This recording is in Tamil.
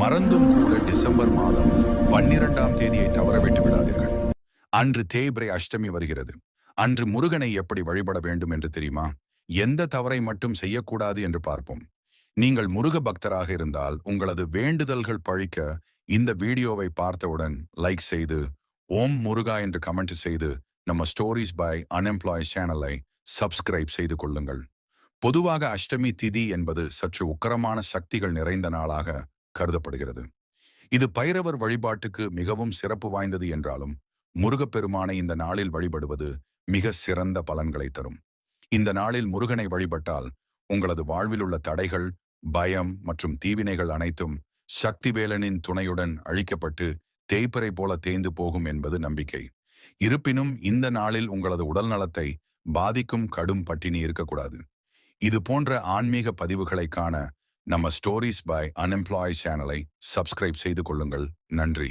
மறந்தும் கூட டிசம்பர் மாதம் பன்னிரண்டாம் தேதியை தவறவிட்டு விடாதீர்கள் அன்று தேய்பிரை அஷ்டமி வருகிறது. அன்று முருகனை எப்படி வழிபட வேண்டும் என்று தெரியுமா? எந்த தவறை மட்டும் செய்யக்கூடாது என்று பார்ப்போம். நீங்கள் முருக பக்தராக இருந்தால் உங்களது வேண்டுதல்கள் பழிக்க இந்த வீடியோவை பார்த்தவுடன் லைக் செய்து ஓம் முருகா என்று கமெண்ட் செய்து நம்ம ஸ்டோரிஸ் பை அன்எம்ப்ளாய் சேனலை சப்ஸ்கிரைப் செய்து கொள்ளுங்கள். பொதுவாக அஷ்டமி திதி என்பது சற்று உக்கரமான சக்திகள் நிறைந்த நாளாக கருதப்படுகிறது. இது பைரவர் வழிபாட்டுக்கு மிகவும் சிறப்பு வாய்ந்தது என்றாலும் முருகப்பெருமானை இந்த நாளில் வழிபடுவது மிக சிறந்த பலன்களை தரும். இந்த நாளில் முருகனை வழிபட்டால் உங்களது வாழ்வில் உள்ள தடைகள் பயம் மற்றும் தீவினைகள் அனைத்தும் சக்திவேலனின் துணையுடன் அழிக்கப்பட்டு தேய்ப்பறை போல தேய்ந்து போகும் என்பது நம்பிக்கை. இருப்பினும் இந்த நாளில் உங்களது உடல் நலத்தை பாதிக்கும் கடும் பட்டினி இருக்கக்கூடாது. இது போன்ற ஆன்மீக பதிவுகளை காண நம்ம ஸ்டோரிஸ் பை அன்எம்ப்ளாய் சேனலை சப்ஸ்கிரைப் செய்து கொள்ளுங்கள். நன்றி.